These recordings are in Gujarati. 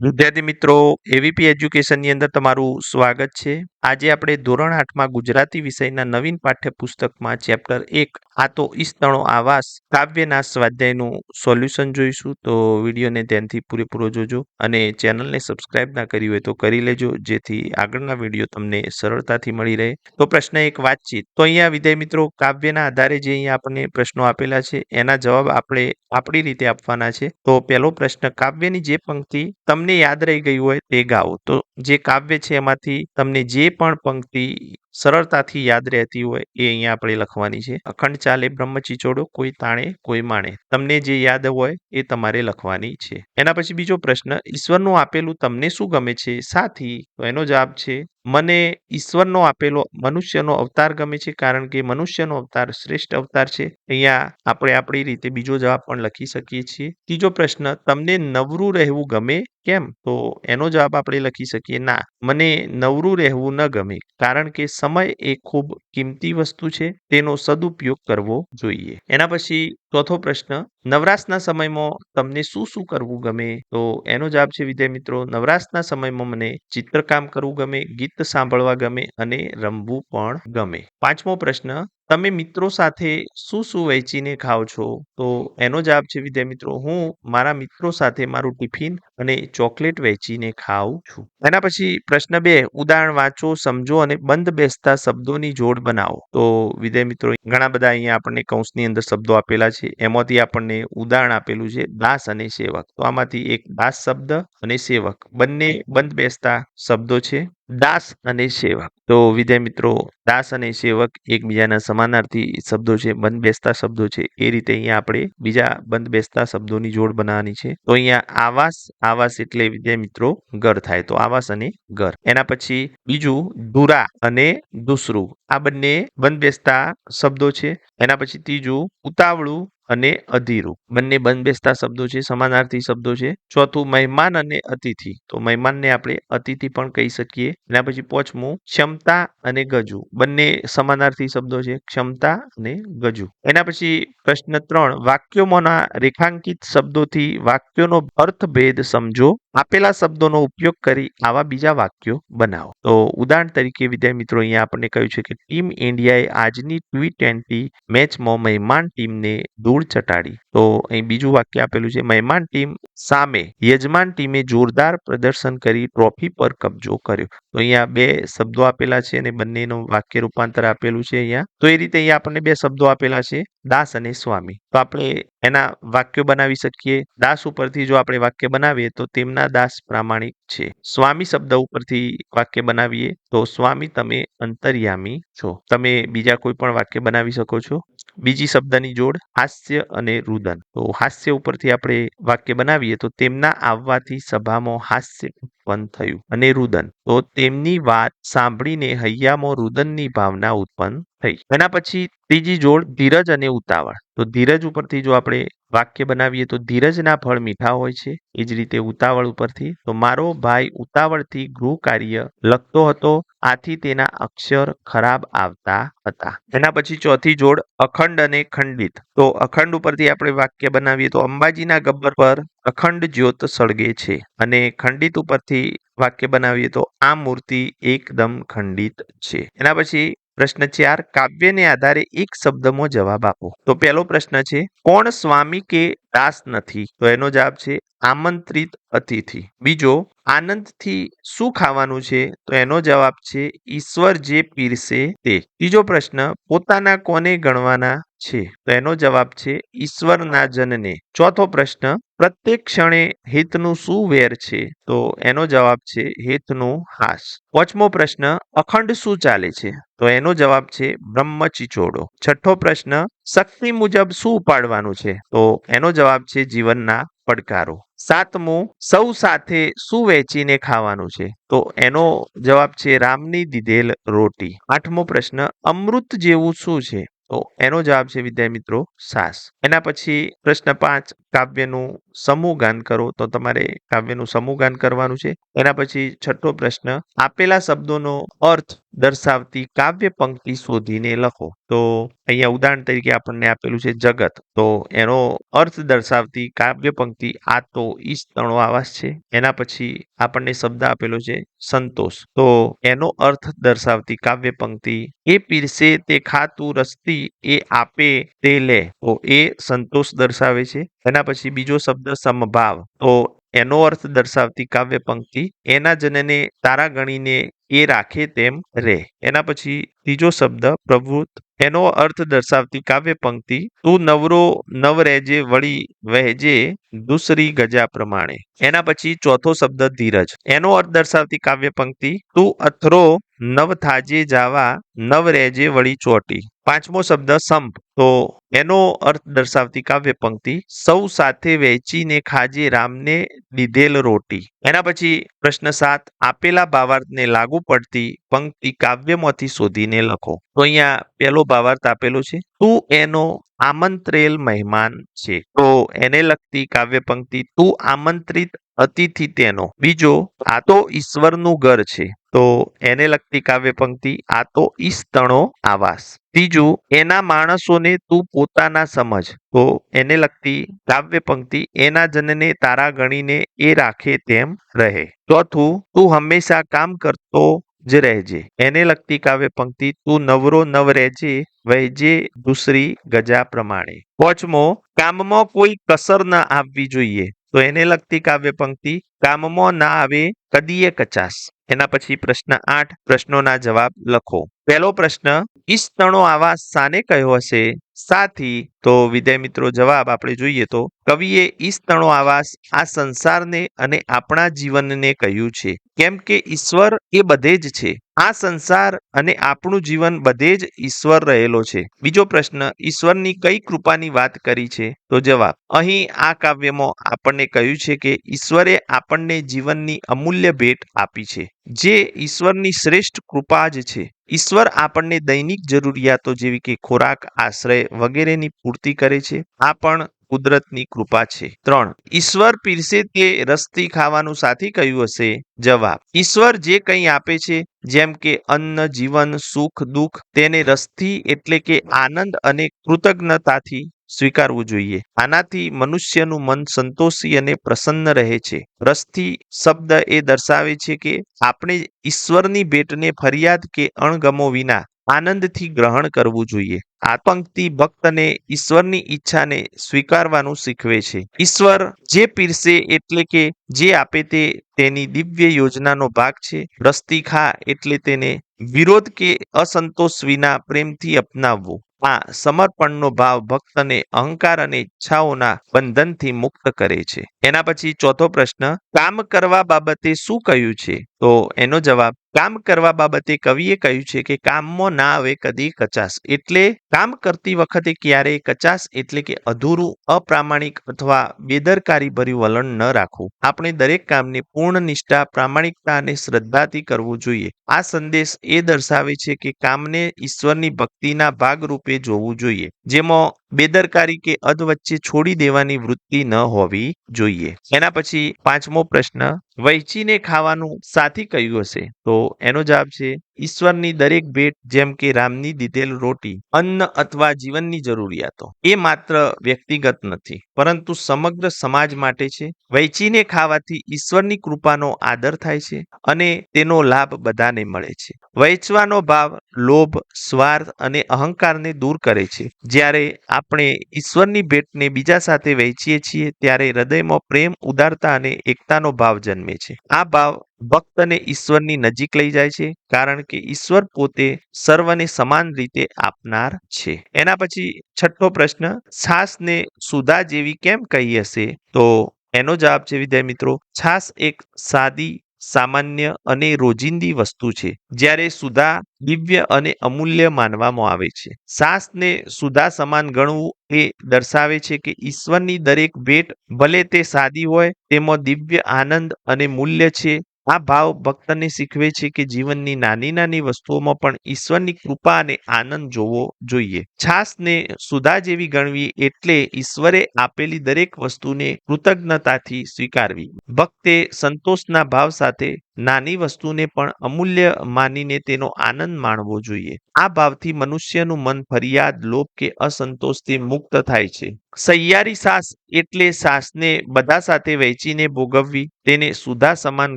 વિદ્યાર્થી મિત્રો એવીપી એજ્યુકેશનની અંદર તમારું સ્વાગત છે. આજે આપણે ધોરણ આઠમાં ગુજરાતી વિષયના નવીન પાઠ્યપુસ્તકમાં ચેપ્ટર એક, આ તો ઈસ્તણો આવાસ કાવ્યના સ્વાધ્યાયનું સોલ્યુશન જોઈશું. તો વિડીયોને ધ્યાનથી પૂરેપૂરો જોજો અને ચેનલને સબસ્ક્રાઇબ ના કરી હોય તો કરી લેજો, જેથી આગળના વીડિયો તમને સરળતાથી મળી રહે. તો પ્રશ્ન એક, વાતચીત. તો અહીંયા વિદ્યાર્થી મિત્રો, કાવ્યના આધારે જે અહીંયા આપણને પ્રશ્નો આપેલા છે, એના જવાબ આપણે આપણી રીતે આપવાના છે. તો પહેલો પ્રશ્ન, કાવ્યની જે પંક્તિ તમને યાદ રહી ગયું હોય તે ગાઓ. તો જે કાવ્ય છે એમાંથી તમને જે પણ પંક્તિ સરળતાથી યાદ રહેતી હોય એ અહીંયા આપણે લખવાની છે. અખંડ ચાલે બ્રહ્મચિચોડો કોઈ તાણે, કોઈ માણે. તમને જે યાદ હોય એ તમારે લખવાની છે. એના પછી બીજો પ્રશ્ન, ઈશ્વરનું આપેલું તમને શું ગમે છે? સાથી, તો એનો જવાબ છે મને ઈશ્વરનો આપેલો, મનુષ્યનો અવતાર ગમે છે, કારણ કે મનુષ્યનો અવતાર શ્રેષ્ઠ અવતાર છે. અહીંયા આપણે આપણી રીતે બીજો જવાબ પણ લખી શકીએ છીએ. ત્રીજો પ્રશ્ન, તમને નવરું રહેવું ગમે કેમ? તો એનો જવાબ આપણે લખી શકીએ, ના, મને નવરું રહેવું ન ગમે, કારણ કે સમય એ ખૂબ કિંમતી વસ્તુ છે, તેનો સદુપયોગ કરવો જોઈએ. એના પછી ચોથો પ્રશ્ન, નવરાશના સમયમાં તમને શું શું કરવું ગમે? તો એનો જવાબ છે વિદ્યા મિત્રો, નવરાશના સમયમાં મને ચિત્રકામ કરવું ગમે, ગીત સાંભળવા ગમે અને રમવું પણ ગમે. પાંચમો પ્રશ્ન તમે મિત્રો સાથે શું શું વહેંચીને ખાઓ છો? તો એનો જવાબ છે વિદ્યાર્થી મિત્રો, હું મારા મિત્રો સાથે મારું ટિફિન અને ચોકલેટ વહેંચીને ખાઉં છું. એના પછી પ્રશ્ન બે, ઉદાહરણ વાંચો, સમજો અને બંધ બેસતા શબ્દોની જોડ બનાવો. તો વિદ્યાર્થી મિત્રો, ઘણા બધા અહીંયા આપણને કૌંસની અંદર શબ્દો આપેલા છે. એમાંથી આપણને ઉદાહરણ આપેલું છે, દાસ અને સેવક. તો આમાંથી એક દાસ શબ્દ અને સેવક. બંને બંધ બેસતા શબ્દો છે. દાસ અને સેવક. તો વિદ્યાર્થી મિત્રો, દાસ અને સેવક એકબીજાના સમાનાર્થી શબ્દો છે બંધ બેસતા શબ્દો છે. એ રીતે અહીંયા આપણે બીજા બંધ બેસતા શબ્દોની જોડ બનાવવાની છે. તો અહીંયા આવાસ આવાસ એટલે વિદ્યાર્થી મિત્રો ઘર થાય. તો આવાસ અને ઘર. એના પછી બીજું ધુરા અને દુસરું આ બંને બંધ બેસતા શબ્દો છે. એના પછી ત્રીજું ઉતાવળું અને અધીરું બંને બંધ બેસતા શબ્દો છે, સમાનાર્થી શબ્દો છે. ચોથું, મહેમાન અને અતિથિ. તો મહેમાનને આપણે અતિથિ પણ કહી શકીએ. એના પછી પાંચમું, ક્ષમતા અને ગજુ. બંને સમાનાર્થી શબ્દો છે, ક્ષમતા અને ગજુ. એના પછી પ્રશ્ન ત્રણ, વાક્યોમાંના રેખાંકિત શબ્દોથી વાક્યોનો અર્થભેદ સમજો. આપેલા શબ્દોનો ઉપયોગ કરી આવા બીજા વાક્યો બનાવો. તો ઉદાહરણ તરીકે, વિદ્યાર્થી મિત્રો, અહીંયા આપણને કહ્યું છે કે ટીમ ઇન્ડિયાએ આજની ટી ટ્વેન્ટી મેચમાં મહેમાન ટીમને ધૂળ ચટાડી. તો અહીં બીજું વાક્ય આપેલું છે, મહેમાન ટીમ સામે યજમાન ટીમે જોરદાર પ્રદર્શન કરી ટ્રોફી પર કબજો કર્યો. તો અહીંયા બે શબ્દો આપેલા છે અને બંનેનું વાક્ય રૂપાંતર આપેલું છે અહીંયા. તો એ રીતે અહીંયા આપણને બે શબ્દો આપેલા છે, દાસ અને સ્વામી. તો આપણે એના વાક્યો બનાવી શકીએ. દાસ ઉપરથી જો આપણે વાક્ય બનાવીએ, તો તેમના દાસ પ્રામાણિક છે. સ્વામી શબ્દ ઉપરથી વાક્ય બનાવીએ, તો સ્વામી તમે અંતર્યામી છો. તમે બીજા કોઈ પણ વાક્ય બનાવી શકો છો. બીજી શબ્દની જોડ હાસ્ય અને રુદન. તો હાસ્ય ઉપરથી આપણે વાક્ય બનાવીએ, તો તેમના આવવાથી સભામાં હાસ્ય ઉત્પન્ન થયું અને રુદન. તો તેમની વાત સાંભળીને હૈયામાં રુદનની ભાવના ઉત્પન્ન થઈ. એના પછી ત્રીજી જોડ ધીરજ અને ઉતાવળ. તો ધીરજ ઉપરથી જો આપણે વાક્ય બનાવીએ તો ધીરજના ફળ મીઠા હોય છે. એ જ રીતે ઉતાવળ ઉપરથી. તો મારો ભાઈ ઉતાવળથી ગૃહ કાર્ય લખતો હતો. આથી તેના અક્ષર ખરાબ આવતા હતા. એના પછી ચોથી જોડ અખંડ અને ખંડિત. તો અખંડ ઉપરથી આપણે વાક્ય બનાવીએ તો અંબાજીના ગબ્બર પર અખંડ જ્યોત સળગે છે. અને ખંડિત ઉપરથી વાક્ય બનાવીએ તો આ મૂર્તિ એકદમ ખંડિત છે. એના પછી પ્રશ્ન ચાર કાવ્યને આધારે એક શબ્દમાં જવાબ આપો? તો પહેલો પ્રશ્ન છે, કોણ સ્વામી કે દાસ નથી? તો એનો જવાબ છે, આમંત્રિત અતિથિ. બીજો, આનંદથી શું ખાવાનું છે? તો એનો જવાબ છે, ઈશ્વર જે પીરસે તે. ત્રીજો પ્રશ્ન, પોતાના કોને ગણવાના છે? તો એનો જવાબ છે, ઈશ્વરના જનને. ચોથો પ્રશ્ન પ્રત્યેક ક્ષણે હિતનું શું વેર છે? તો એનો જવાબ છે હિતનું હાસ. પાંચમો પ્રશ્ન, અખંડ શું ચાલે છે? તો એનો જવાબ છે બ્રહ્મચિચોડો છઠ્ઠો પ્રશ્ન, શક્તિ મુજબ શું ઉપાડવાનું છે? તો એનો જવાબ છે જીવનના પડકારો. સાતમું, સૌ સાથે શું વેચીને ખાવાનું છે? તો એનો જવાબ છે રામની દીધેલ રોટી. આઠમો પ્રશ્ન, અમૃત જેવું શું છે? તો એનો જવાબ છે વિદ્યાર્થી મિત્રો સાસ. એના પછી પ્રશ્ન પાંચ, કાવ્યનું સમૂહ ગાન કરો, તો તમારે કાવ્યનું સમૂહ ગાન કરવાનું છે. એના પછી છઠ્ઠો પ્રશ્ન, આપેલા શબ્દોનો અર્થ દર્શાવતી કાવ્ય પંક્તિ શોધીને લખો. તો અહીંયા ઉદાહરણ તરીકે આપણને આપેલું છે જગત. તો એનો અર્થ દર્શાવતી કાવ્ય પંક્તિ આ તો ઈસ્તણો આવાસ છે. એના પછી આપણને શબ્દ આપેલો છે સંતોષ. તો એનો અર્થ દર્શાવતી કાવ્ય પંક્તિ, એ પીરસે તે ખાતું રસ્તી, એ આપે તે લે. તો એ સંતોષ દર્શાવે છે. એના પછી બીજો શબ્દ સમભાવ. તો એનો અર્થ દર્શાવતી કાવ્ય પંક્તિ, એના જનને તારા ગણીને એ રાખે તેમ રે. એના પછી ત્રીજો શબ્દ પ્રવૃત્ત એનો અર્થ દર્શાવતી કાવ્ય પંક્તિ, તું નવરો નવ રહેજે વળી વહેજે દુસરી ગજા પ્રમાણે. એના પછી ચોથો શબ્દ, ધીરજ. એનો અર્થ દર્શાવતી કાવ્ય પંક્તિ, તું અથરો નવ થાજે જાવા નવ રહેજે વળી ચોટી. પાંચમો શબ્દ, સંપ. તો એનો અર્થ દર્શાવતી કાવ્ય પંક્તિ, સૌ સાથે વહેંચીને ખાજે રામને દીધેલ રોટી. એના પછી પ્રશ્ન સાત, આપેલા ભાવાર્થને લાગુ પડતી પંક્તિ કાવ્યમાંથી શોધીને લખો. તો અહીંયા પહેલો ભાવાર્થ આપેલો છે. તું એનો આમંત્રેલ મહેમાન છે. તો એને લગતી કાવ્ય પંક્તિ, તું આમંત્રિત અતિથિ તેનો. બીજો, આ તો ઈશ્વરનું ઘર છે. તો એને લગતી કાવ્ય પંક્તિ, આ તો ઈસ્તણો આવાસ. ત્રીજું, એના માણસોને તું પોતાના સમજ. તો એને લગતી કાવ્ય પંક્તિ, એના જનને તારા ગણીને એ રાખે તેમ રહે. ચોથું, તું હંમેશા કામ કરતો જ રહેજે. એને લગતી કાવ્ય પંક્તિ, તું નવરો નવ રહેજે, વહેજે દુસરી ગજા પ્રમાણે. પાંચમો, કામમાં કોઈ કસર ન આવવી જોઈએ. તો એને લગતી કાવ્ય પંક્તિ, કામમાં ના આવે કદીએ કચાસ એના પછી પ્રશ્ન આઠ, પ્રશ્નોના જવાબ લખો. પહેલો પ્રશ્ન ઈસ્તણો આવાસ સાને કહ્યો હશે? સાથી, તો વિદ્યાર્થી મિત્રો જવાબ આપણે જોઈએ તો, કવિએ ઈસ્તણો આવાસ આ સંસારને અને આપણા જીવનને કહ્યું છે. કેમ કે ઈશ્વર એ બધે જ છે. આ સંસાર અને આપણું જીવન બધે જ ઈશ્વર રહેલો છે. બીજો પ્રશ્ન, ઈશ્વરની કઈ કૃપાની વાત કરી છે? તો જવાબ, અહીં આ કાવ્યમાં આપણને કહ્યું છે કે ઈશ્વરે આપણને જીવનની અમૂલ્ય ભેટ આપી છે. જે ઈશ્વરની શ્રેષ્ઠ કૃપા જ છે. ઈશ્વર આપણને દૈનિક જરૂરિયાતો જેવી કે ખોરાક, આશ્રય વગેરેની પૂર્તિ કરે છે. આ પણ કુદરતની કૃપા છે. ત્રણ, ઈશ્વર પીરસે તે રસથી ખાવાનું સાથી કહ્યું હશે. જવાબ, ઈશ્વર જે કંઈ આપે છે, જેમ કે અન્ન, જીવન, સુખ, દુઃખ, તેને રસથી એટલે કે આનંદ અને કૃતજ્ઞતાથી સ્વીકારવું જોઈએ. આનાથી મનુષ્યનું મન સંતોષી અને પ્રસન્ન રહે છે. રસથી શબ્દ એ દર્શાવે છે કે આપણે ઈશ્વરની ભેટને ફરિયાદ કે અણગમો વિના આનંદથી ગ્રહણ કરવું જોઈએ. આ પંક્તિ ભક્તને ઈશ્વરની ઈચ્છાને સ્વીકારવાનું શીખવે છે. ઈશ્વર જે પીરસે એટલે કે જે આપે તે તેની દિવ્ય યોજનાનો ભાગ છે. રસ્તી ખા એટલે તેને વિરોધ કે અસંતોષ વિના પ્રેમથી અપનાવવું. આ સમર્પણનો ભાવ ભક્તને અહંકાર અને ઈચ્છાઓના બંધનથી મુક્ત કરે છે. એના પછી ચોથો પ્રશ્ન, કામ કરવા બાબતે શું કહ્યું છે? તો એનો જવાબ કામ કરવા બાબતે કવિએ કહ્યું છે કે કામમાં ના આવે કદી કચાસ એટલે કામ કરતી વખતે ક્યારેય કચાસ એટલે કે અધૂરું, અપ્રામાણિક અથવા બેદરકારી ભર્યું વલણ ન રાખવું. આપણે દરેક કામને પૂર્ણ નિષ્ઠા, પ્રામાણિકતા અને શ્રદ્ધાથી કરવું જોઈએ. આ સંદેશ એ દર્શાવે છે કે કામને ઈશ્વરની ભક્તિના ભાગરૂપે જોવું જોઈએ, જેમાં બેદરકારી કે અધ વચ્ચે છોડી દેવાની વૃત્તિ ન હોવી જોઈએ. એના પછી પાંચમો પ્રશ્ન વહેંચીને ખાવાનું સાથી કહ્યું હશે. તો એનો જવાબ છે, ઈશ્વરની દરેક ભેટ જેમ કે રામની દીધેલ રોટી, અન્ન અથવા જીવનની જરૂરિયાતો. એ માત્ર વ્યક્તિગત નથી, પરંતુ સમગ્ર સમાજ માટે છે. વહેંચીને ખાવાથી ઈશ્વરની કૃપાનો આદર થાય છે અને તેનો લાભ બધાને મળે છે. વહેંચવાનો ભાવ લોભ, સ્વાર્થ અને અહંકારને દૂર કરે છે. જ્યારે આપણે ઈશ્વરની ભેટને બીજા સાથે વહેંચીએ છીએ, ત્યારે હૃદયમાં પ્રેમ, ઉદારતા અને એકતાનો ભાવ જન્મે છે. આ ભાવ ભક્તને ઈશ્વરની નજીક લઈ જાય છે, કારણ કે ઈશ્વર પોતે સર્વને સમાન રીતે આપનાર છે. એના પછી છઠ્ઠો પ્રશ્ન, છાસને સુધા જેવી કેમ કહી હશે? તો એનો જવાબ છે વિદ્યાર્થી મિત્રો, છાસ એક સાદી સામાન્ય અને રોજિંદી વસ્તુ છે, જ્યારે સુધા દિવ્ય અને અમૂલ્ય માનવામાં આવે છે. સાસને સુધા સમાન ગણવું એ દર્શાવે છે કે ઈશ્વરની દરેક ભેટ ભલે તે સાદી હોય, તેમાં દિવ્ય આનંદ અને મૂલ્ય છે આ ભાવ ભક્તને શીખવે છે કે જીવનની નાની નાની વસ્તુઓમાં પણ ઈશ્વરની કૃપા અને આનંદ જોવો જોઈએ. છાસને સુધા જેવી ગણવી એટલે ઈશ્વરે આપેલી દરેક વસ્તુને કૃતજ્ઞતાથી સ્વીકારવી. ભક્તે સંતોષના ભાવ સાથે નાની વસ્તુને પણ અમૂલ્ય માનીને તેનો આનંદ માણવો જોઈએ. આ ભાવથી મનુષ્યનું મન ફરિયાદ, લોભ કે અસંતોષથી મુક્ત થાય છે. સૈયારી સાસ એટલે સાસને બધા સાથે વહેંચીને ભોગવવી, તેને સુધા સમાન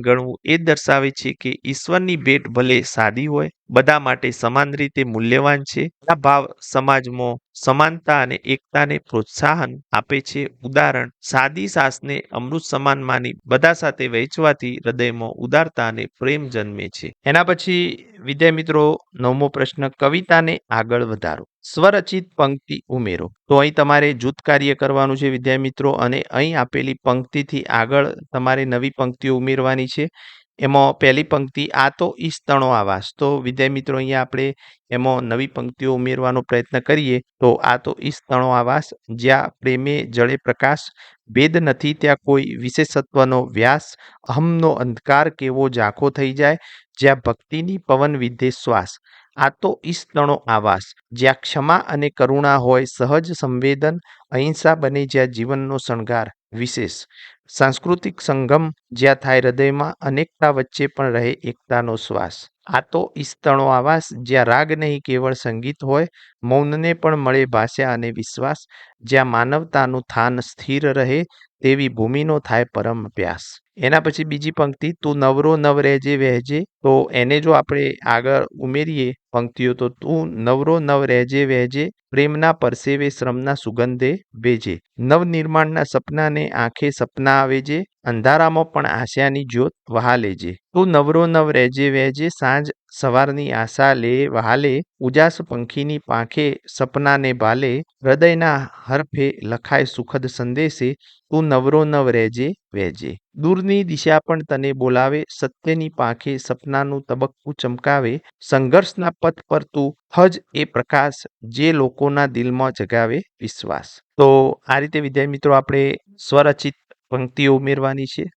ગણવું એ દર્શાવે છે કે ઈશ્વરની ભેટ ભલે સાદી હોય બધા માટે સમાન રીતે મૂલ્યવાન છે. આ ભાવ સમાજમાં સમાનતા અને એકતાને પ્રોત્સાહન આપે છે. ઉદાહરણ, સાદી સાસને અમૃત સમાન માની બધા સાથે વહેંચવાથી હૃદયમાં ઉદારતા અને પ્રેમ જન્મે છે. એના પછી વિદ્યા મિત્રો, નવમો પ્રશ્ન, કવિતાને આગળ વધારો. સ્વરચિત પંક્તિ ઉમેરો. તો અહીં તમારે જૂથ કાર્ય કરવાનું છે વિદ્યા મિત્રો, અને અહીં આપેલી પંક્તિથી આગળ તમારે નવી પંક્તિઓ ઉમેરવાની છે. એમાં પહેલી પંક્તિ, આ તો ઈસ્તણો આવાસ. તો વિદ્યાર્થી મિત્રો, અહીંયા આપણે એમાં નવી પંક્તિઓ ઉમેરવાનો પ્રયત્ન કરીએ તો આ તો ઈસ્તણો આવાસ, જ્યાં પ્રેમે, જળે પ્રકાશ, ભેદ નથી, ત્યાં કોઈ વિશેષત્વનો વ્યાસ, અહમનો અંધકાર કેવો ઝાંખો થઈ જાય, જ્યાં ભક્તિની પવન વિધે શ્વાસ. આ તો ઈસ્તણો આવાસ, જ્યાં ક્ષમા અને કરુણા હોય, સહજ સંવેદન, અહિંસા બને જ્યાં જીવનનો શણગાર વિશેષ. સાંસ્કૃતિક સંગમ જ્યાં થાય હૃદયમાં અનેકતા વચ્ચે પણ રહે એકતાનો શ્વાસ. આ તો ઈસ્તણો આવાસ જ્યાં રાગ નહીં કેવળ સંગીત હોય, મૌનને પણ મળે ભાષા અને વિશ્વાસ. જ્યાં માનવતાનું થાન સ્થિર રહે તેવી ભૂમિનો થાય પરમ અભ્યાસ એના પછી બીજી પંક્તિ, તું નવરો નવ રહેજે, વહેજે. તો એને જો આપણે આગળ ઉમેરીએ પંક્તિઓ, તો તું નવરો નવ રહેજે, વહેજે, પ્રેમના પરસેવે, શ્રમના સુગંધે ભેજે નવનિર્માણના સપનાને આંખે સપના આવે જે અંધારામાં પણ આશાની જ્યોત વહા લેજે તું નવરો નવ રહેજે, વહેજે, સાંજ સવારની આશા લે, વહાલે, ઉજાસ પંખીની પાંખે, સપનાને ભાલે હૃદયના હરફે લખાય સુખદ સંદેશે, તું નવરો નવ રહેજે, વહેજે. દૂરની દિશા પણ તને બોલાવે, સત્યની પાંખે સપનાનું તબક્કું ચમકાવે, સંઘર્ષના પથ પર તું હજ એ પ્રકાશ જે લોકોના દિલમાં જગાવે વિશ્વાસ. તો આ રીતે વિદ્યાર્થી મિત્રો, આપણે સ્વરચિત પંક્તિઓ ઉમેરવાની છે.